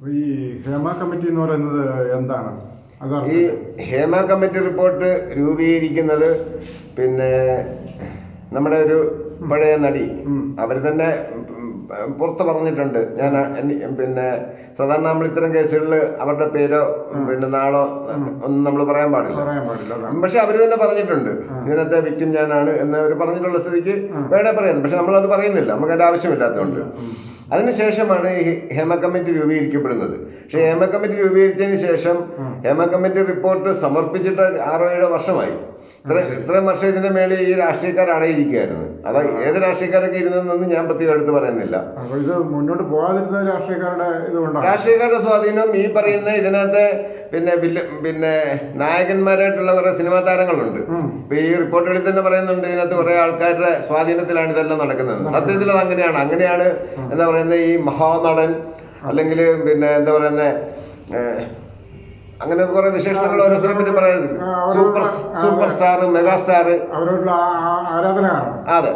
ഈ ഹേമ കമ്മിറ്റി എന്ന് പറയുന്നത് എന്താണ്? ഈ ഹേമ കമ്മിറ്റി റിപ്പോർട്ട് രൂപീകരിക്കുന്നത് പിന്നെ നമ്മുടെ ഒരു പഴയ നടി. അവർ തന്നെ പുറത്ത് പറഞ്ഞിട്ടുണ്ട്. ഞാൻ പിന്നെ സാധാരണ നമ്മൾ ഇത്തരം കേസുകളിൽ അവരുടെ പേരോ പിന്നെ നാളോ ഒന്നും നമ്മൾ പറയാൻ പാടില്ല. പറയാൻ പാടില്ല പക്ഷെ അവർ തന്നെ പറഞ്ഞിട്ടുണ്ട്. ഇതിനകത്തെ വിക്ടിം ഞാനാണ് എന്ന് അവർ പറഞ്ഞിട്ടുള്ള സ്ഥിതിക്ക് വേണേ പറയാം. പക്ഷെ നമ്മൾ അത് പറയുന്നില്ല. നമുക്ക് അതിന്റെ ആവശ്യമില്ലാത്തതുകൊണ്ട്. അതിനുശേഷമാണ് ഈ ഹേമ കമ്മിറ്റി രൂപീകരിക്കപ്പെടുന്നത്. പക്ഷേ ഹേമ കമ്മിറ്റി രൂപീകരിച്ചതിന് ശേഷം ഹേമ കമ്മിറ്റി റിപ്പോർട്ട് സമർപ്പിച്ചിട്ട് ആറോ ഏഴോ വർഷമായി. ഇത്ര ഇത്രയും വർഷം ഇതിന്റെ മേളിൽ ഈ രാഷ്ട്രീയക്കാർ അടയിരിക്കുകയായിരുന്നു അത് ഏത് രാഷ്ട്രീയക്കാരൊക്കെ ഇരുന്നെന്നൊന്നും ഞാൻ പ്രത്യേകം എടുത്ത് പറയുന്നില്ല. ഇത് മുന്നോട്ട് പോകാതിരുന്ന രാഷ്ട്രീയക്കാരുടെ രാഷ്ട്രീയക്കാരുടെ സ്വാധീനം ഈ പറയുന്ന ഇതിനകത്ത് പിന്നെ പിന്നെ നായകന്മാരായിട്ടുള്ള കുറെ സിനിമാ താരങ്ങളുണ്ട്. ഇപ്പൊ ഈ റിപ്പോർട്ടുകളിൽ തന്നെ പറയുന്നുണ്ട് ഇതിനകത്ത് കുറെ ആൾക്കാരുടെ സ്വാധീനത്തിലാണ് ഇതെല്ലാം നടക്കുന്നത്. സത്യത്തിൽ അത് അങ്ങനെയാണ് അങ്ങനെയാണ് എന്താ പറയുന്നത് ഈ മഹാനടൻ അല്ലെങ്കിൽ പിന്നെ എന്താ പറയുന്നത് അങ്ങനെ കുറെ വിശേഷണങ്ങൾ ഓരോരുത്തരെ പറ്റി പറയുന്നത് super super star mega star അവരോടുള്ള ആരാധന അതെ.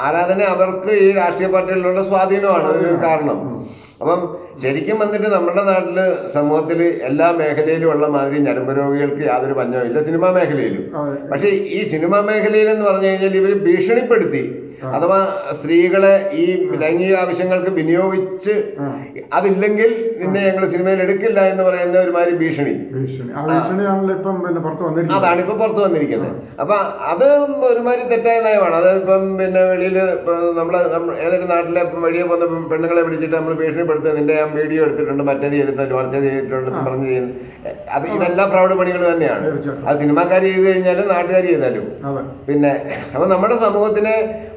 ആരാധന അവർക്ക് ഈ രാഷ്ട്രീയ പാർട്ടികളിലുള്ള സ്വാധീനമാണ്. കാരണം. അപ്പം ശരിക്കും വന്നിട്ട് നമ്മുടെ നാട്ടിൽ സമൂഹത്തിൽ എല്ലാ മേഖലയിലും ഉള്ള മാതിരി ഞരമ്പ് രോഗികൾക്ക് യാതൊരു പഞ്ഞവും ഇല്ല സിനിമാ മേഖലയിലും. പക്ഷേ പക്ഷെ ഈ സിനിമാ മേഖലയിൽ എന്ന് പറഞ്ഞു കഴിഞ്ഞാൽ ഇവർ ഭീഷണിപ്പെടുത്തി. അഥവാ സ്ത്രീകളെ ഈ ലൈംഗിക ആവശ്യങ്ങൾക്ക് വിനിയോഗിച്ച് അതില്ലെങ്കിൽ നിന്നെ ഞങ്ങൾ സിനിമയിൽ എടുക്കില്ല എന്ന് പറയുന്ന ഒരുമാതിരി ഭീഷണി. അതാണ് ഇപ്പൊ പുറത്തു വന്നിരിക്കുന്നത്. അപ്പൊ അത് ഒരുമാതിരി തെറ്റായ നയമാണ്. അത് ഇപ്പം പിന്നെ വെളിയിൽ നമ്മളെ ഏതൊക്കെ ഏതൊരു നാട്ടിലെ വഴിയെ പോകുന്ന പെണ്ണുങ്ങളെ പിടിച്ചിട്ട് നമ്മൾ ഭീഷണിപ്പെടുത്തുക നിന്റെ ഞാൻ വീഡിയോ എടുത്തിട്ടുണ്ട് മറ്റേത് ചെയ്തിട്ടുണ്ട് മറിച്ചത് ചെയ്തിട്ടുണ്ട് എന്ന് പറഞ്ഞ് ചെയ്യുന്നു അത് ഇതെല്ലാം പ്രൗഢ പണികൾ തന്നെയാണ്. അത് സിനിമാക്കാർ ചെയ്ത് കഴിഞ്ഞാലും നാട്ടുകാർ ചെയ്താലും. പിന്നെ അപ്പൊ നമ്മുടെ സമൂഹത്തിനെ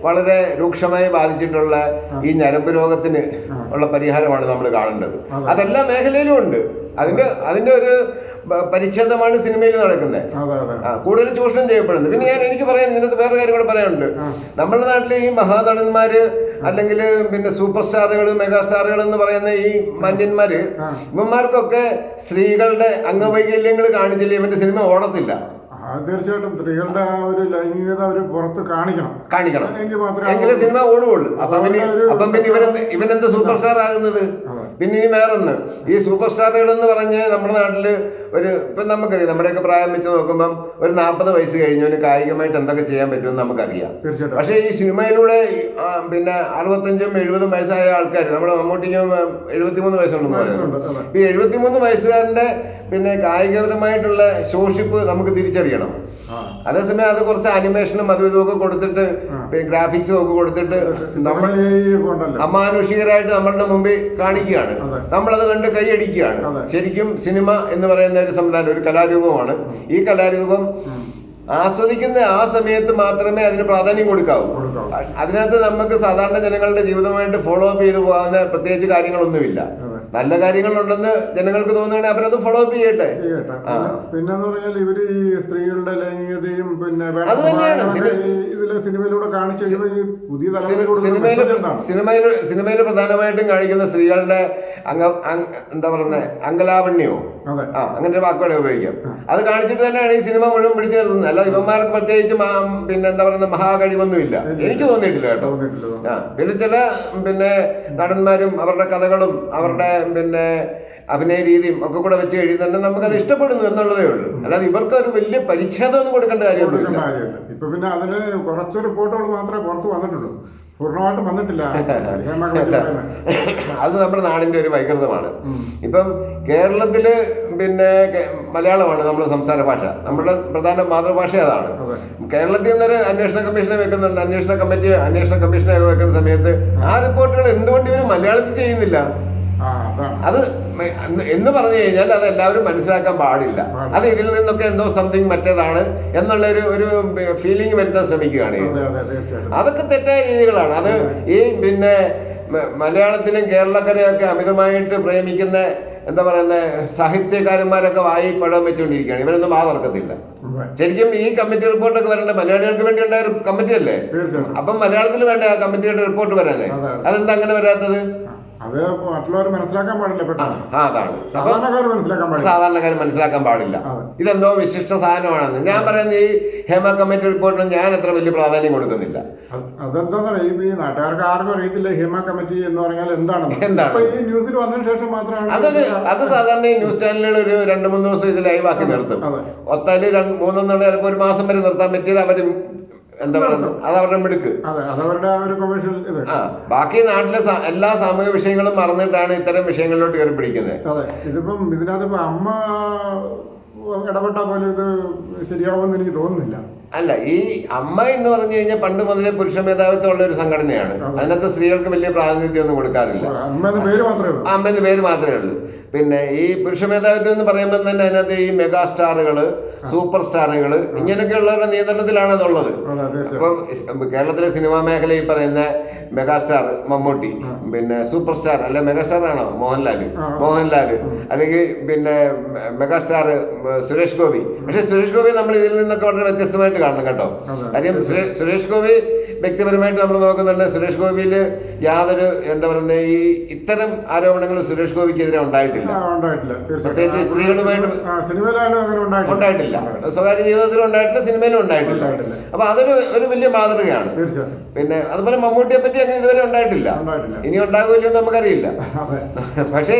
വളരെ രൂക്ഷമായി ബാധിച്ചിട്ടുള്ള ഈ ഞരമ്പ് രോഗത്തിന് ഉള്ള പരിഹാരമാണ് നമ്മൾ കാണേണ്ടത്. അതെ. അതെല്ലാ മേഖലയിലും ഉണ്ട്. അതിന്റെ അതിന്റെ ഒരു പരിച്ഛേദമാണ് സിനിമയിൽ നടക്കുന്നത്. കൂടുതൽ ചൂഷണം ചെയ്യപ്പെടുന്നത്. പിന്നെ ഞാൻ എനിക്ക് പറയാൻ ഇതിനകത്ത് വേറെ കാര്യം കൂടെ പറയാനുണ്ട്. നമ്മുടെ നാട്ടിലെ ഈ മഹാനടന്മാര് അല്ലെങ്കിൽ പിന്നെ സൂപ്പർ സ്റ്റാറുകൾ മെഗാ സ്റ്റാറുകൾ എന്ന് പറയുന്ന ഈ മന്യന്മാര് ഇവന്മാർക്കൊക്കെ സ്ത്രീകളുടെ അംഗവൈകല്യങ്ങൾ കാണിച്ചില്ല? ഇവന്റെ സിനിമ ഓടത്തില്ല. തീർച്ചയായിട്ടും സ്ത്രീകളുടെ ആ ഒരു ലൈംഗികത അവർ പുറത്ത് കാണിക്കണം. കാണിക്കണം. എങ്കിൽ മാത്രമേ എങ്കിലേ സിനിമ ഓടുകയുള്ളൂ. അപ്പം പിന്നെ അപ്പം പിന്നെ ഇവനെന്ത് ഇവനെന്ത് സൂപ്പർ സ്റ്റാർ ആകുന്നത് പിന്നെ ഇനി വേറൊന്ന്. ഈ സൂപ്പർ സ്റ്റാറുകൾ എന്ന് പറഞ്ഞ് നമ്മുടെ നാട്ടിൽ ഒരു ഇപ്പം നമുക്കറിയാം നമ്മുടെയൊക്കെ പ്രായം വെച്ച് നോക്കുമ്പം ഒരു നാൽപ്പത് വയസ്സ് കഴിഞ്ഞവന് കായികമായിട്ട് എന്തൊക്കെ ചെയ്യാൻ പറ്റുമെന്ന് നമുക്കറിയാം. തീർച്ചയായിട്ടും. പക്ഷേ ഈ സിനിമയിലൂടെ പിന്നെ അറുപത്തഞ്ചും എഴുപതും വയസ്സായ ആൾക്കാർ നമ്മുടെ മമ്മൂട്ടിക്കും എഴുപത്തിമൂന്ന് വയസ്സുണ്ടെന്ന് വയസ്സുണ്ട്, പറയുന്നത് ഈ എഴുപത്തിമൂന്ന് വയസ്സുകാരന്റെ പിന്നെ കായികപരമായിട്ടുള്ള ശോഷിപ്പ് നമുക്ക് തിരിച്ചറിയണം. അതേസമയം അത് കുറച്ച് അനിമേഷനും അതും ഇതും ഒക്കെ കൊടുത്തിട്ട് പിന്നെ ഗ്രാഫിക്സും ഒക്കെ കൊടുത്തിട്ട് നമ്മൾ അമാനുഷികരായിട്ട് നമ്മളുടെ മുമ്പിൽ കാണിക്കുകയാണ്. നമ്മൾ നമ്മളത് കണ്ട് കൈയടിക്കുകയാണ് ശരിക്കും സിനിമ എന്ന് പറയുന്ന ഒരു സംവിധാനം ഒരു കലാരൂപമാണ്. ഈ കലാരൂപം. ആസ്വദിക്കുന്ന ആ സമയത്ത് മാത്രമേ അതിന് പ്രാധാന്യം കൊടുക്കാവൂ. അതിനകത്ത് നമുക്ക് സാധാരണ ജനങ്ങളുടെ ജീവിതമായിട്ട് ഫോളോ അപ്പ് ചെയ്തു പോകാവുന്ന പ്രത്യേകിച്ച് കാര്യങ്ങളൊന്നുമില്ല. നല്ല കാര്യങ്ങളുണ്ടെന്ന് ജനങ്ങൾക്ക് തോന്നുകയാണെങ്കിൽ അവരത് ഫോളോ അപ്പ് ചെയ്യട്ടെ. പിന്നെന്ന് പറഞ്ഞാൽ ഇവർ ഈ സ്ത്രീകളുടെ ലൈംഗികതയും പിന്നെ ഇതിലെ സിനിമയിലൂടെ കാണിച്ചു പുതിയ സിനിമയിൽ സിനിമയിൽ പ്രധാനമായിട്ടും കാണിക്കുന്ന സ്ത്രീകളുടെ അംഗ എന്താ പറയുന്നത് അങ്കലാവണ്യോ ആ അങ്ങനെ ഒരു വാക്കുകളെ ഉപയോഗിക്കാം. അത് കാണിച്ചിട്ട് തന്നെയാണ് ഈ സിനിമ മുഴുവൻ പിടിച്ചു നിർത്തുന്നത്. അല്ല ഇവന്മാർക്ക് പ്രത്യേകിച്ച് പിന്നെ എന്താ പറയുന്ന മഹാകഴിവൊന്നുമില്ല. എനിക്ക് തോന്നിയിട്ടില്ല കേട്ടോ. ആ പിന്നെ ചില പിന്നെ നടന്മാരും അവരുടെ കഥകളും അവരുടെ പിന്നെ അഭിനയ രീതിയും ഒക്കെ കൂടെ വെച്ച് കഴിയുന്നുണ്ട് നമുക്കത് ഇഷ്ടപ്പെടുന്നു എന്നുള്ളതേ ഉള്ളൂ. അല്ലാതെ ഇവർക്ക് ഒരു വലിയ പരിച്ഛേദം ഒന്നും കൊടുക്കേണ്ട കാര്യമൊന്നും കാര്യമൊന്നുമില്ല ഇപ്പൊ പിന്നെ അതിന് കുറച്ച് റിപ്പോർട്ടുകൾ മാത്രമേ പുറത്ത് വന്നിട്ടുള്ളൂ. പൂർണമായിട്ടും വന്നിട്ടില്ല. അത് നമ്മുടെ നാടിന്റെ ഒരു വൈകൃതമാണ്. ഇപ്പം കേരളത്തിൽ പിന്നെ മലയാളമാണ് നമ്മുടെ സംസാര ഭാഷ. നമ്മുടെ പ്രധാന മാതൃഭാഷ അതാണ്. അതെ. കേരളത്തിൽ നിന്നൊരു അന്വേഷണ കമ്മീഷനെ വെക്കുന്നുണ്ട്. അന്വേഷണ കമ്മിറ്റി അന്വേഷണ കമ്മീഷനെ വെക്കുന്ന സമയത്ത് ആ റിപ്പോർട്ടുകൾ എന്തുകൊണ്ട് ഇവർ മലയാളത്തിൽ ചെയ്യുന്നില്ല? അത് എന്ന് പറഞ്ഞു കഴിഞ്ഞാൽ അത് എല്ലാവരും മനസ്സിലാക്കാൻ പാടില്ല. അത് ഇതിൽ നിന്നൊക്കെ എന്തോ സംതിങ് മറ്റേതാണ് എന്നുള്ള ഒരു ഒരു ഫീലിംഗ് വരുത്താൻ ശ്രമിക്കുകയാണ്. അതൊക്കെ തെറ്റായ രീതികളാണ്. അത് ഈ പിന്നെ മലയാളത്തിലും കേരളക്കരയൊക്കെ അമിതമായിട്ട് പ്രേമിക്കുന്ന എന്താ പറയുന്ന സാഹിത്യകാരന്മാരൊക്കെ വായി പടം വെച്ചുകൊണ്ടിരിക്കുകയാണ്. ഇവരൊന്നും ആ തുറക്കത്തില്ല. ശരിക്കും ഈ കമ്മിറ്റി റിപ്പോർട്ടൊക്കെ വരേണ്ട മലയാളികൾക്ക് വേണ്ടി ഉണ്ടായ കമ്മിറ്റി അല്ലേ അപ്പം മലയാളത്തിൽ വേണ്ട ആ കമ്മിറ്റിയുടെ റിപ്പോർട്ട് വരാനേ. അതെന്താ അങ്ങനെ വരാത്തത്? അത് മറ്റുള്ളവർ മനസ്സിലാക്കാൻ പാടില്ല പെട്ടെന്ന്. അതാണ്. സാധാരണക്കാർ മനസ്സിലാക്കാൻ പാടില്ല. സാധാരണക്കാർ മനസ്സിലാക്കാൻ പാടില്ല. ഇതെന്തോ വിശിഷ്ട സാധനമാണെന്ന്. ഞാൻ പറയുന്നത് ഈ ഹേമ കമ്മിറ്റി റിപ്പോർട്ടിന് ഞാൻ അത്ര വലിയ പ്രാധാന്യം കൊടുക്കുന്നില്ല. അത് അതെന്താന്ന് പറയാ ഈ നാട്ടുകാർക്ക് ആർക്കും അറിയത്തില്ല ഹേമ കമ്മിറ്റി എന്ന് പറഞ്ഞാൽ എന്താണ്? എന്താണ്? ഈ ന്യൂസിൽ വന്നതിന് ശേഷം മാത്രമാണ് അതൊരു അത് സാധാരണ ഈ ന്യൂസ് ചാനലുകൾ ഒരു രണ്ട് മൂന്ന് ദിവസം ഇത് ലൈവാക്കി നിർത്തും. ഒത്തൽ മൂന്നെന്നുള്ള ചിലപ്പോൾ ഒരു മാസം വരെ നിർത്താൻ പറ്റിയത് അവർ എന്താ പറയുക അത് അവരുടെ മിടുക്ക്. അതെ അതവരുടെ ഒരു കൊമേഴ്ഷ്യൽ ഇത്. ആ ബാക്കി നാട്ടിലെ എല്ലാ സാമൂഹിക വിഷയങ്ങളും മറന്നിട്ടാണ് ഇത്തരം വിഷയങ്ങളിലോട്ട് കയറി പിടിക്കുന്നത്. അതെ ഇതിപ്പം ഇതിനകത്ത് ഇപ്പൊ അമ്മ ഇടപെട്ടാൽ പോലും ഇത് ശരിയാവുമെന്ന് എനിക്ക് തോന്നുന്നില്ല. അല്ല ഈ അമ്മ എന്ന് പറഞ്ഞു കഴിഞ്ഞാൽ പണ്ട് മുതലേ പുരുഷ മേധാവിത്വം ഉള്ള ഒരു സംഘടനയാണ്. അതിനകത്ത് സ്ത്രീകൾക്ക് വലിയ പ്രാതിനിധ്യം ഒന്നും കൊടുക്കാറില്ല അമ്മ എന്ന പേര് മാത്രമേ ഉള്ളൂ. അമ്മ എന്ന് പേര് മാത്രമേ ഉള്ളൂ. പിന്നെ ഈ പുരുഷ മേധാവിത്വം എന്ന് പറയുമ്പോൾ തന്നെ അതിനകത്ത് ഈ മെഗാ സ്റ്റാറുകൾ സൂപ്പർ സ്റ്റാറുകൾ ഇങ്ങനെയൊക്കെയുള്ളവരുടെ നിയന്ത്രണത്തിലാണ് അതുള്ളത് അപ്പം കേരളത്തിലെ സിനിമാ മേഖലയിൽ പറയുന്ന മെഗാസ്റ്റാർ മമ്മൂട്ടി പിന്നെ സൂപ്പർ സ്റ്റാർ അല്ലെ മെഗാസ്റ്റാർ ആണോ മോഹൻലാൽ മോഹൻലാൽ. അല്ലെങ്കിൽ പിന്നെ മെഗാസ്റ്റാർ സുരേഷ് ഗോപി. പക്ഷെ സുരേഷ് ഗോപി നമ്മൾ ഇതിൽ നിന്നൊക്കെ വളരെ വ്യത്യസ്തമായിട്ട് കാണണം കേട്ടോ. കാര്യം സുരേഷ് ഗോപി വ്യക്തിപരമായിട്ട് നമ്മൾ നോക്കുന്നുണ്ട്. സുരേഷ് ഗോപിയിൽ യാതൊരു എന്താ പറയുക ഈ ഇത്തരം ആരോപണങ്ങൾ സുരേഷ് ഗോപിക്കെതിരെ ഉണ്ടായിട്ടില്ല. ഉണ്ടായിട്ടില്ല. പ്രത്യേകിച്ച് സ്ത്രീകളുമായിട്ട് ഉണ്ടായിട്ടില്ല. ഉണ്ടായിട്ടില്ല സ്വകാര്യ ജീവിതത്തിലും ഉണ്ടായിട്ടില്ല സിനിമയിലും ഉണ്ടായിട്ടില്ല. അപ്പൊ അതൊരു ഒരു വലിയ മാതൃകയാണ്. പിന്നെ അതുപോലെ മമ്മൂട്ടിയെ പറ്റി അങ്ങനെ ഇതുവരെ ഉണ്ടായിട്ടില്ല. ഇനി ഉണ്ടാകുമല്ലോ എന്ന് നമുക്കറിയില്ല. പക്ഷെ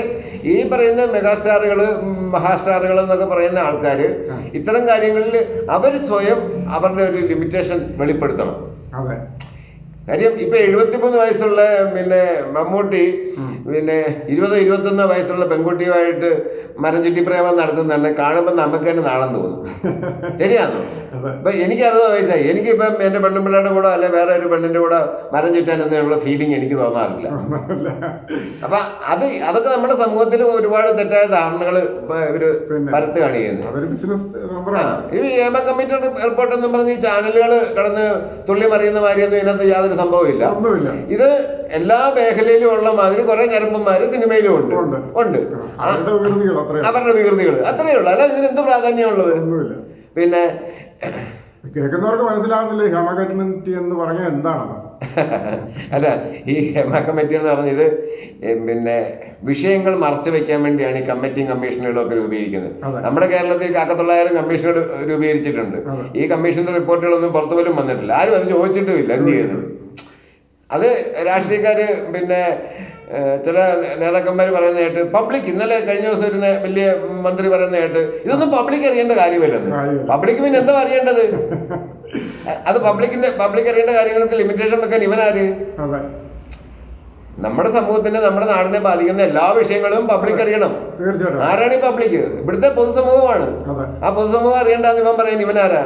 ഈ പറയുന്ന മെഗാസ്റ്റാറുകൾ മഹാസ്റ്റാറുകൾ എന്നൊക്കെ പറയുന്ന ആൾക്കാർ ഇത്തരം കാര്യങ്ങളിൽ അവർ സ്വയം അവരുടെ ഒരു ലിമിറ്റേഷൻ വെളിപ്പെടുത്തണം. കാര്യം ഇപ്പൊ എഴുപത്തിമൂന്ന് വയസ്സുള്ള പിന്നെ മമ്മൂട്ടി പിന്നെ ഇരുപത് ഇരുപത്തൊന്ന് വയസ്സുള്ള പെൺകുട്ടിയുമായിട്ട് മരം ചുറ്റി പ്രേമം നടത്തുന്നുണ്ട് കാണുമ്പോൾ നമുക്ക് തന്നെ നാളം തോന്നും. ശരിയാണോ? അപ്പൊ ഇപ്പൊ എനിക്ക് അറുപത് വയസ്സായി. എനിക്കിപ്പം എന്റെ പെണ്ണുമ്പിള്ളയുടെ കൂടെ അല്ലെ വേറെ ഒരു പെണ്ണിന്റെ കൂടെ മരം ചുറ്റാൻ എന്നുള്ള ഫീലിംഗ് എനിക്ക് തോന്നാറില്ല. അപ്പൊ അത് അതൊക്കെ നമ്മുടെ സമൂഹത്തിൽ ഒരുപാട് തെറ്റായ ധാരണകൾ ഇവർ. പരത്ത് കാണിക്കുന്നു. ഈ ഏമ കമ്മിറ്റി റിപ്പോർട്ട് എന്ന് പറഞ്ഞ് ഈ ചാനലുകൾ കടന്ന് തുള്ളി മറിയുന്ന മാതിരിയൊന്നും ഇതിനകത്ത് യാതൊരു സംഭവമില്ല. ഒന്നുമില്ല ഇത് എല്ലാ മേഖലയിലും ഉള്ള മാതിരി കുറെ ഞരമ്പന്മാര് സിനിമയിലും ഉണ്ട്. ഉണ്ട്. അവരുടെ വികൃതികൾ അത്രയും. ഉള്ളൂ. അല്ല ഇതിന് എന്ത് പ്രാധാന്യമുള്ളത്? പിന്നെ കേൾക്കുന്നവർക്ക് മനസ്സിലാവുന്നില്ല ഈ ഹേമ കമ്മിറ്റി എന്ന് പറഞ്ഞാൽ എന്താണ് അല്ല ഈ ഹേമ കമ്മിറ്റി എന്ന് പറഞ്ഞത് പിന്നെ വിഷയങ്ങൾ മറച്ചു വെക്കാൻ വേണ്ടിയാണ് ഈ കമ്മിറ്റിയും കമ്മീഷനുകളും ഒക്കെ രൂപീകരിക്കുന്നത്. നമ്മുടെ കേരളത്തിൽ കാക്കത്തൊള്ളായിരം കമ്മീഷനുകൾ രൂപീകരിച്ചിട്ടുണ്ട്. ഈ കമ്മീഷന്റെ റിപ്പോർട്ടുകളൊന്നും പുറത്തു പോലും വന്നിട്ടില്ല. ആരും അത് ചോദിച്ചിട്ടുമില്ല എന്ത് ചെയ്യുന്നു? അത് രാഷ്ട്രീയക്കാര് പിന്നെ ചില നേതാക്കന്മാർ പറയുന്ന കേട്ട് പബ്ലിക് ഇന്നലെ കഴിഞ്ഞ ദിവസം ഒരു വലിയ മന്ത്രി പറയുന്ന കേട്ട് ഇതൊന്നും പബ്ലിക് അറിയേണ്ട കാര്യമില്ലെന്ന് കാര്യമില്ല. പബ്ലിക് പിന്നെ എന്താ അറിയേണ്ടത്? അത് പബ്ലിക്കിന്റെ പബ്ലിക് അറിയേണ്ട കാര്യങ്ങൾക്ക് ലിമിറ്റേഷൻ വെക്കാൻ ഇവനാര്? നമ്മുടെ സമൂഹത്തിന്റെ നമ്മുടെ നാടിനെ ബാധിക്കുന്ന എല്ലാ വിഷയങ്ങളും പബ്ലിക് അറിയണം. ആരാണ് ഈ പബ്ലിക് ഇവിടുത്തെ പൊതുസമൂഹമാണ്. ആ പൊതുസമൂഹം അറിയേണ്ടെന്ന് ഇവൻ പറയാൻ ഇവനാരാ?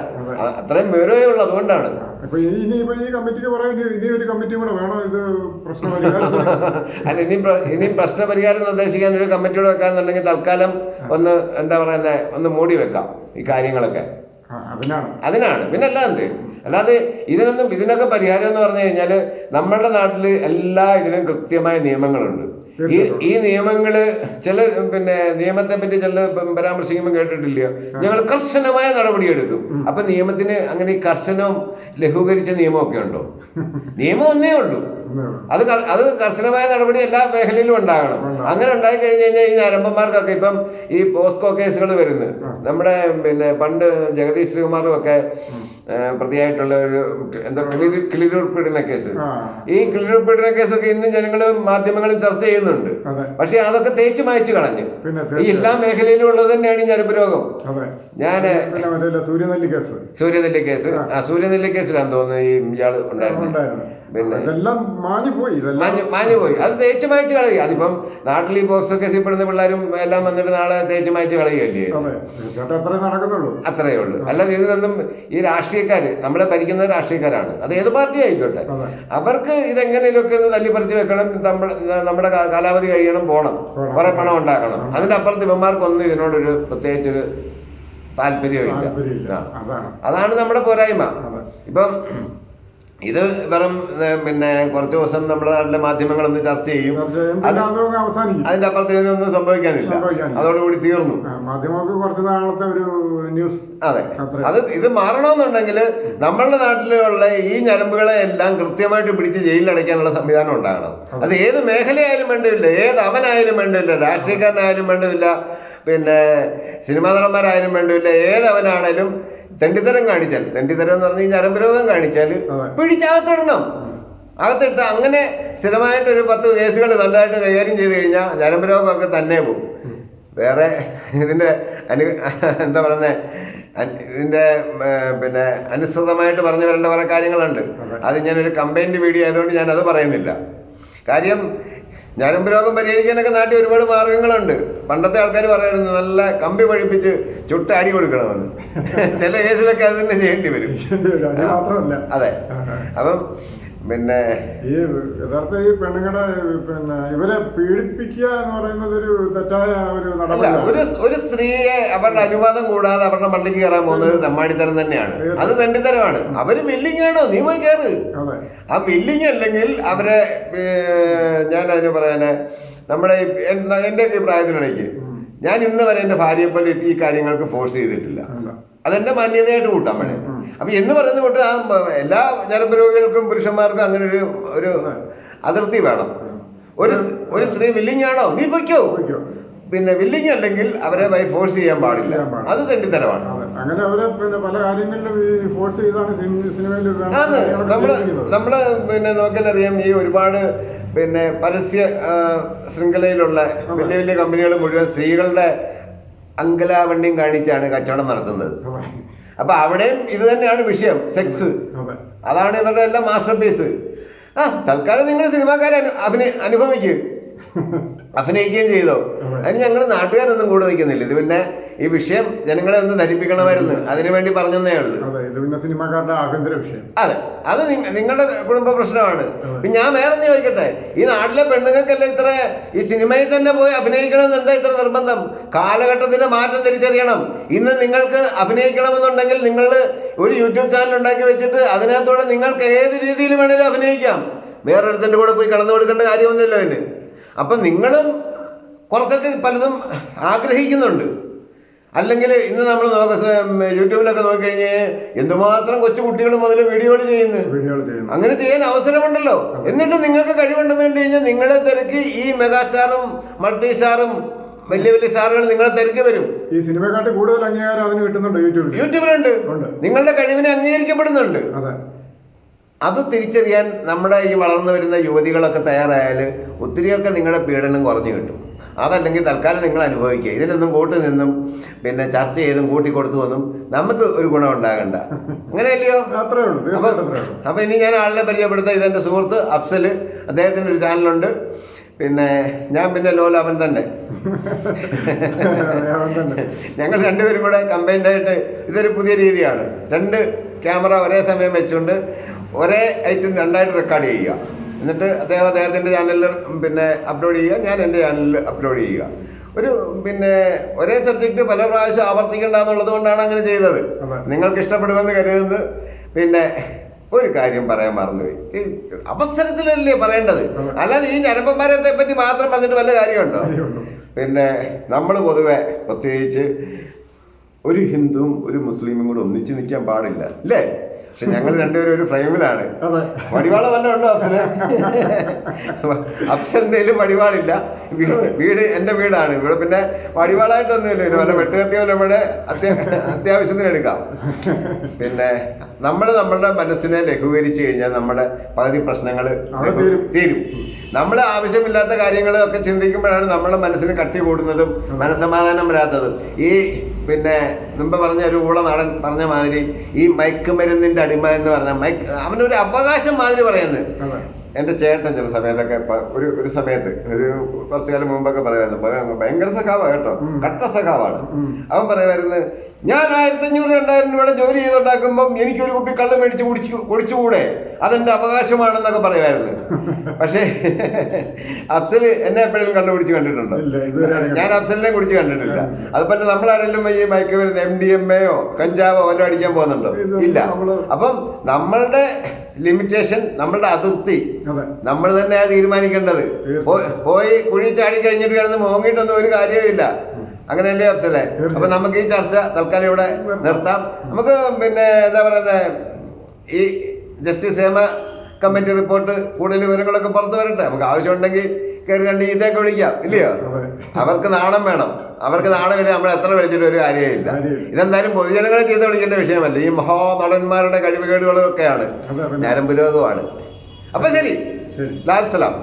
അത്രയും വിവരമേ ഉള്ളൂ അതുകൊണ്ടാണ്. അപ്പൊ ഇനി ഇനിയിപ്പോ ഈ കമ്മിറ്റിക്ക് പറയാൻ ഇനി- ഒരു കമ്മിറ്റി കൂടെ വേണോ ഇത് പ്രശ്ന അല്ല ഇനിയും പ്ര- ഇനിയും പ്രശ്ന പരിഹാരം നിർദ്ദേശിക്കാൻ ഒരു കമ്മിറ്റിയോട് വെക്കാന്നുണ്ടെങ്കിൽ തൽക്കാലം ഒന്ന് എന്താ പറയുന്നത് ഒന്ന് മൂടി വെക്കാം ഈ കാര്യങ്ങളൊക്കെ. അതിനാണ്. അതിനാണ്. പിന്നെ അല്ലാതെ അല്ലാതെ ഇതിനൊന്നും ഇതിനൊക്കെ പരിഹാരം എന്ന് പറഞ്ഞു കഴിഞ്ഞാൽ നമ്മളുടെ നാട്ടിൽ എല്ലാ ഇതിനും കൃത്യമായ നിയമങ്ങളുണ്ട്. ഈ ഈ നിയമങ്ങൾ ചില പിന്നെ നിയമത്തെ പറ്റി ചില പരാമർശിക്കുമ്പോൾ കേട്ടിട്ടില്ല. ഞങ്ങൾ കർശനമായ നടപടിയെടുക്കും. അപ്പൊ നിയമത്തിന് അങ്ങനെ കർശനം ലഘൂകരിച്ച നിയമമൊക്കെ ഉണ്ടോ? നിയമം ഒന്നേ ഉള്ളൂ. അത് അത് കർശനമായ നടപടി എല്ലാ മേഖലയിലും ഉണ്ടാകണം. അങ്ങനെ ഉണ്ടായി കഴിഞ്ഞു കഴിഞ്ഞാൽ ഈ നരമ്പന്മാർക്കൊക്കെ ഇപ്പം ഈ പോസ്കോ കേസുകൾ വരുന്നത്. നമ്മുടെ പിന്നെ പണ്ട് ജഗദീഷ് ശ്രീകുമാറും ഒക്കെ പ്രതിയായിട്ടുള്ള ഒരു എന്താ കിളിരൂർ പീഡന കേസ്. ഈ കിളിരൂർ പീഡന കേസൊക്കെ ഇന്ന് ജനങ്ങൾ മാധ്യമങ്ങളിൽ ചർച്ച ചെയ്യുന്നുണ്ട്. പക്ഷെ അതൊക്കെ തേച്ചു മായച്ചു കളഞ്ഞു. ഈ എല്ലാ മേഖലയിലും ഉള്ളത് തന്നെയാണ് ഈ ഞരമ്പ് രോഗം. പിന്നെ സൂര്യനെല്ലി കേസ്. സൂര്യനെല്ലി കേസ്. ആ. സൂര്യനെല്ലി കേസിലാന്ന് തോന്നുന്നത് ഈ ഇയാൾ ഉണ്ടായിരുന്നു. പിന്നെ ഇതെല്ലാം മാഞ്ഞു മാഞ്ഞുപോയി ഇതെല്ലാം. മാഞ്ഞു മാഞ്ഞു പോയി. അത് തേച്ച് മായ്ച്ച് കളയുക. അതിപ്പം നാട്ടിൽ ഈ ബോക്സ് ഒക്കെ പെടുന്ന പിള്ളേരും എല്ലാം വന്നിട്ട് നാളെ തേച്ച് മായ്ച്ച് കളയുകയല്ലേ? അത്രേ നടക്കുന്നുള്ളൂ. അത്രേ ഉള്ളൂ. അല്ലാതെ ഇതിനൊന്നും ഈ രാഷ്ട്രീയക്കാര് നമ്മളെ ഭരിക്കുന്നത് രാഷ്ട്രീയക്കാരാണ്. അത് ഏത് പാർട്ടി ആയിക്കോട്ടെ അവർക്ക് ഇതെങ്ങനെയൊക്കെ ഒന്ന് തല്ലിപ്പറിച്ച് വെക്കണം നമ്മുടെ കാലാവധി കഴിയണം പോകണം. കുറെ പണം ഉണ്ടാക്കണം. അതിന്റെ അപ്പുറത്ത് ഇവന്മാർക്കൊന്നും ഇതിനോടൊരു പ്രത്യേകിച്ചൊരു താല്പര്യമില്ല. അതാണ്. നമ്മുടെ പോരായ്മ. ഇപ്പം ഇത് വെറും പിന്നെ കുറച്ച് ദിവസം നമ്മുടെ നാട്ടിലെ മാധ്യമങ്ങളൊന്ന് ചർച്ച ചെയ്യും. അതിന്റെ അപ്പുറത്ത് ഇതിനൊന്നും സംഭവിക്കാനില്ല. അതോടുകൂടി തീർന്നു. ആ, മാധ്യമങ്ങൾക്ക് കുറച്ച് നാളത്തെ ഒരു ന്യൂസ് അതെ. അത് ഇത് മാറണമെന്നുണ്ടെങ്കിൽ നമ്മളുടെ നാട്ടിലുള്ള ഈ ഞരമ്പുകളെ എല്ലാം കൃത്യമായിട്ട് പിടിച്ച് ജയിലിൽ അടയ്ക്കാനുള്ള സംവിധാനം ഉണ്ടാകണം. അത്. ഏത് മേഖലയായാലും വേണ്ടില്ല ഏത് അവനായാലും വേണ്ടില്ല രാഷ്ട്രീയക്കാരനായാലും വേണ്ടില്ല പിന്നെ സിനിമാ നടന്മാരായാലും വേണ്ടില്ല ഏത് അവനാണേലും തെണ്ടിത്തരം കാണിച്ചാൽ തെണ്ടിത്തരം എന്ന് പറഞ്ഞാൽ കഴിഞ്ഞാൽ ഞരമ്പ് രോഗം കാണിച്ചാൽ. പിടിച്ചകത്തിടണം അകത്തിട്ട് അങ്ങനെ സ്ഥിരമായിട്ട് ഒരു പത്ത് കേസുകൾ നല്ലതായിട്ട് കൈകാര്യം ചെയ്ത് കഴിഞ്ഞാൽ ഞരമ്പ് രോഗമൊക്കെ തന്നെ പോകും. വേറെ ഇതിന്റെ അനു എന്താ പറയുന്നത് ഇതിന്റെ പിന്നെ അനുസൃതമായിട്ട് പറഞ്ഞു വരേണ്ട കുറെ കാര്യങ്ങളുണ്ട്. അത്. അത് ഞാനൊരു കമ്പൈൻഡ് വീഡിയോ ആയതുകൊണ്ട് ഞാൻ അത് പറയുന്നില്ല. കാര്യം ഞരമ്പ് രോഗം പരിഹരിക്കാനൊക്കെ നാട്ടിൽ ഒരുപാട് മാർഗങ്ങളുണ്ട്. പണ്ടത്തെ ആൾക്കാർ പറയാറുണ്ട് നല്ല കമ്പി പഴിപ്പിച്ച് ചുട്ട് അടി കൊടുക്കണമെന്ന്. ചില കേസിലൊക്കെ അത് തന്നെ ചെയ്യേണ്ടി വരും. അതെ അപ്പം പിന്നെ ഈ യഥാർത്ഥ ഈ പെണ്ണുങ്ങളെ പിന്നെ ഇവരെ പീഡിപ്പിക്കുക എന്ന് പറയുന്നത് ഒരു തെറ്റായ ഒരു ഒരു ഒരു സ്ത്രീയെ അവരുടെ അനുവാദം കൂടാതെ അവരുടെ മണ്ണിക്ക് കയറാൻ പോകുന്നത് നമ്മാടിത്തരം തന്നെയാണ്. അത് തെണ്ടിത്തരമാണ്. അവർ വെല്ലിങ്ങാണോ ആണോ നീ പോയി കയറ് ആ വെല്ലിങ് അല്ലെങ്കിൽ അവരെ ഞാൻ അതിന് പറയാന് നമ്മുടെ എന്റെ ഈ പ്രായത്തിനിടയ്ക്ക് ഞാൻ ഇന്ന് വരെ എന്റെ ഭാര്യയെ പോലെ ഈ കാര്യങ്ങൾക്ക് ഫോഴ്സ് ചെയ്തിട്ടില്ല. അതെന്റെ മാന്യതയായിട്ട് കൂട്ടാൻ വേണേ. അപ്പൊ എന്ന് പറയുന്നത് കൊണ്ട് ആ എല്ലാ ഞരമ്പ് രോഗികൾക്കും പുരുഷന്മാർക്കും അങ്ങനെ ഒരു ഒരു അതിർത്തി വേണം. ഒരു ഒരു സ്ത്രീ വില്ലിങ്ങാണോ? നീ പൊയ്ക്കോ. പിന്നെ വില്ലിങ് അല്ലെങ്കിൽ അവരെ ബൈ ഫോഴ്സ് ചെയ്യാൻ പാടില്ല. അത് തെണ്ടിത്തരമാണ്. അങ്ങനെ അവരെ പിന്നെ പല കാര്യങ്ങളിലും ഈ ഫോഴ്സ് ചെയ്താണ് സിനിമയിൽ നമ്മൾ നമ്മൾ പിന്നെ നോക്കാനറിയാം ഈ ഒരുപാട് പിന്നെ പരസ്യ ശൃംഖലയിലുള്ള വലിയ വലിയ കമ്പനികൾ മുഴുവൻ സ്ത്രീകളുടെ അങ്കലാവണ്യം കാണിച്ചാണ് കച്ചവടം നടത്തുന്നത്. അപ്പൊ അവിടെയും ഇത് തന്നെയാണ് വിഷയം സെക്സ് അതെ അതാണ് ഇവരുടെ എല്ലാം മാസ്റ്റർ പീസ് ആ തൽക്കാലം നിങ്ങൾ സിനിമാക്കാരെ അഭിനയ അനുഭവിക്കുക അഭിനയിക്കുകയും ചെയ്തോ. അതെ. അതിന് ഞങ്ങൾ നാട്ടുകാരൊന്നും കൂടെ നിൽക്കുന്നില്ല. ഇത് പിന്നെ ഈ വിഷയം ജനങ്ങളെ ഒന്ന് ധരിപ്പിക്കണമായിരുന്നു. അതിനു വേണ്ടി പറഞ്ഞതേ ഉള്ളൂ. ഇത് പിന്നെ സിനിമാക്കാരുടെ ആഭ്യന്തര വിഷയം. അതെ. അത് നിങ്ങ- നിങ്ങളുടെ കുടുംബ പ്രശ്നമാണ്. ഞാൻ വേറെ ചോദിക്കട്ടെ? ഈ നാട്ടിലെ പെണ്ണുങ്ങൾക്കല്ല ഇത്ര ഈ സിനിമയിൽ തന്നെ പോയി അഭിനയിക്കണമെന്ന് എന്താ ഇത്ര നിർബന്ധം? കാലഘട്ടത്തിന്റെ മാറ്റം തിരിച്ചറിയണം. ഇന്ന് നിങ്ങൾക്ക് അഭിനയിക്കണമെന്നുണ്ടെങ്കിൽ നിങ്ങൾ ഒരു യൂട്യൂബ് ചാനൽ ഉണ്ടാക്കി വെച്ചിട്ട് അതിനകത്തൂടെ നിങ്ങൾക്ക് ഏത് രീതിയിൽ വേണേലും അഭിനയിക്കാം. വേറൊരുത്തന്റെ കൂടെ പോയി കടന്നു കൊടുക്കേണ്ട കാര്യമൊന്നുമില്ല അതിന്. അപ്പൊ നിങ്ങളും കുറച്ചൊക്കെ പലതും ആഗ്രഹിക്കുന്നുണ്ട്. അല്ലെങ്കിൽ ഇന്ന് നമ്മൾ നോക്ക യൂട്യൂബിലൊക്കെ നോക്കിക്കഴിഞ്ഞ് എന്തുമാത്രം കൊച്ചു കുട്ടികൾ മുതൽ വീഡിയോകൾ ചെയ്യുന്നു. അങ്ങനെ ചെയ്യാൻ അവസരമുണ്ടല്ലോ. എന്നിട്ട് നിങ്ങൾക്ക് കഴിവുണ്ടെന്ന് കണ്ടു കഴിഞ്ഞാൽ നിങ്ങളെ തിരക്ക് ഈ മെഗാസ്റ്റാറും മൾട്ടി സ്റ്റാറും വലിയ വലിയ സ്റ്റാറുകൾ നിങ്ങളെ തിരക്ക് വരും. ഈ സിനിമയെക്കാട്ടി കൂടുതൽ അംഗീകാരം അതിന് കിട്ടുന്നുണ്ട് യൂട്യൂബിൽ. യൂട്യൂബിലുണ്ട്. നിങ്ങളുടെ കഴിവിനെ അംഗീകരിക്കപ്പെടുന്നുണ്ട്. അതെ. അത് തിരിച്ചറിയാൻ നമ്മുടെ ഈ വളർന്നു വരുന്ന യുവതികളൊക്കെ തയ്യാറായാൽ ഒത്തിരിയൊക്കെ നിങ്ങളുടെ പീഡനം കുറഞ്ഞു കിട്ടും. അതല്ലെങ്കിൽ തൽക്കാലം നിങ്ങൾ അനുഭവിക്കുക. ഇതിനൊന്നും കൂട്ടു നിന്നും പിന്നെ ചർച്ച ചെയ്തും കൂട്ടിക്കൊടുത്തു ഒന്നും നമുക്ക് ഒരു ഗുണം ഉണ്ടാകണ്ട. അങ്ങനെയല്ലയോ? അപ്പൊ ഇനി ഞാൻ ആളിനെ പരിചയപ്പെടുത്താം. ഇതെന്റെ സുഹൃത്ത് അഫ്സൽ. അദ്ദേഹത്തിന് ഒരു ചാനലുണ്ട്. പിന്നെ ഞാൻ പിന്നെ ലോലാപൻ അവൻ തന്നെ. ഞങ്ങൾ രണ്ടുപേരും കൂടെ കമ്പൈൻഡ് ആയിട്ട് ഇതൊരു പുതിയ രീതിയാണ്. രണ്ട് ക്യാമറ ഒരേ സമയം വെച്ചുകൊണ്ട് ഒരേ ഐറ്റം രണ്ടായിട്ട് റെക്കോർഡ് ചെയ്യുക. എന്നിട്ട് അദ്ദേഹം അദ്ദേഹത്തിന്റെ ചാനലിൽ പിന്നെ അപ്ലോഡ് ചെയ്യുക ഞാൻ എന്റെ ചാനലിൽ അപ്ലോഡ് ചെയ്യുക. ഒരു പിന്നെ ഒരേ സബ്ജക്റ്റ് പല പ്രാവശ്യം ആവർത്തിക്കേണ്ട എന്നുള്ളത് കൊണ്ടാണ് അങ്ങനെ ചെയ്തത്. നിങ്ങൾക്ക് ഇഷ്ടപ്പെടുമെന്ന് കരുതുന്നത് പിന്നെ ഒരു കാര്യം പറയാൻ മറന്നുപോയി. അവസരത്തിലല്ലേ പറയേണ്ടത്. അല്ലാതെ ഈ ഞരമ്പന്മാരെ പറ്റി മാത്രം പറഞ്ഞിട്ട് വല്ല കാര്യമുണ്ടോ? പിന്നെ നമ്മൾ പൊതുവെ പ്രത്യേകിച്ച് ഒരു ഹിന്ദുവും ഒരു മുസ്ലിമും കൂടെ ഒന്നിച്ചു നിൽക്കാൻ പാടില്ല അല്ലേ? പക്ഷെ ഞങ്ങൾ രണ്ടുപേരും ഒരു ഫ്രെയിമിലാണ്. വടിവാള വല്ല ഉണ്ടോ അഫ്സൽ അഫ്സലിന്റെ വടിവാളില്ല. വീട് എന്റെ വീടാണ്. ഇവിടെ പിന്നെ വടിവാളായിട്ടൊന്നുമില്ല. ഒരു വല്ല വെട്ടുകത്തി വല്ല ഇവിടെ അത്യാവശ്യത്തിന് എടുക്കാം. പിന്നെ നമ്മൾ നമ്മളുടെ മനസ്സിനെ ലഘൂകരിച്ചു കഴിഞ്ഞാൽ നമ്മുടെ പകുതി പ്രശ്നങ്ങൾ തീരും. തീരും. നമ്മൾ ആവശ്യമില്ലാത്ത കാര്യങ്ങളൊക്കെ ചിന്തിക്കുമ്പോഴാണ് നമ്മുടെ മനസ്സിന് കട്ടി കൂടുന്നതും മനസ്സമാധാനം വരാത്തതും. ഈ പിന്നെ മുമ്പ് പറഞ്ഞ ഒരു ഊള നാടൻ പറഞ്ഞ മാതിരി ഈ മയക്കുമരുന്നിന്റെ അടിമ എന്ന് പറഞ്ഞ മയക്ക് അവനൊരു അവകാശം മാതിരി പറയുന്നത് എന്റെ ചേട്ടൻ ചില സമയത്തൊക്കെ ഒരു ഒരു സമയത്ത് ഒരു കുറച്ചു കാലം മുമ്പൊക്കെ പറയുമായിരുന്നു. ഭയ- ഭയങ്കര സഖാവാ കേട്ടോ. കട്ട സഖാവാണ്. അവൻ പറയുമായിരുന്നു ഞാൻ ആയിരത്തി അഞ്ഞൂറ് രണ്ടായിരം രൂപയുടെ ജോലി ചെയ്തുണ്ടാക്കുമ്പം എനിക്കൊരു കുപ്പി കള്ള് മേടിച്ച് കുടിച്ചു കുടിച്ചുകൂടെ? അതെന്റെ അവകാശമാണെന്നൊക്കെ പറയുമായിരുന്നു. പക്ഷേ അഫ്സൽ എന്നെ എപ്പോഴും കണ്ടുപിടിച്ച് കണ്ടിട്ടുണ്ടോ? ഞാൻ അഫ്സലിനെ കുടിച്ച് കണ്ടിട്ടില്ല. അതുപോലെ നമ്മളാരെങ്കിലും ഈ മയക്കുമരുന്ന് എം ഡി എം എയോ കഞ്ചാവോ വല്ലതും അടിക്കാൻ പോകുന്നുണ്ടോ? ഇല്ല. അപ്പം നമ്മളുടെ ലിമിറ്റേഷൻ നമ്മളുടെ അതിർത്തി അതെ. നമ്മൾ തന്നെയാണ് തീരുമാനിക്കേണ്ടത്. പോയി കുഴി ചാടി കഴിഞ്ഞിട്ട് കിടന്ന് മോങ്ങിട്ടൊന്നും ഒരു കാര്യവുമില്ല. അങ്ങനെയല്ലേ അഫ്സലെ. അപ്പൊ നമുക്ക് ഈ ചർച്ച തൽക്കാലം ഇവിടെ നിർത്താം. നമുക്ക് പിന്നെ എന്താ പറയുന്നത് ഈ ജസ്റ്റിസ് ഹേമ കമ്മിറ്റി റിപ്പോർട്ട് കൂടുതൽ വിവരങ്ങളൊക്കെ പുറത്തു വരട്ടെ. നമുക്ക് ആവശ്യമുണ്ടെങ്കിൽ കയറി രണ്ട് ഇതൊക്കെ വിളിക്കാം ഇല്ലയോ? അവർക്ക് നാണം വേണം. അവർക്ക് നാണമില്ല നമ്മൾ എത്ര വിളിച്ചിട്ട് ഒരു കാര്യമില്ല. ഇതെന്തായാലും പൊതുജനങ്ങളെ ചെയ്ത് വിളിക്കേണ്ട വിഷയമല്ല. ഈ മഹാനടന്മാരുടെ നടന്മാരുടെ കഴിവുകേടുകളൊക്കെയാണ്. ഞാനും പുരോഗമാണ് അപ്പൊ ശരി. ലാൽ സലാം.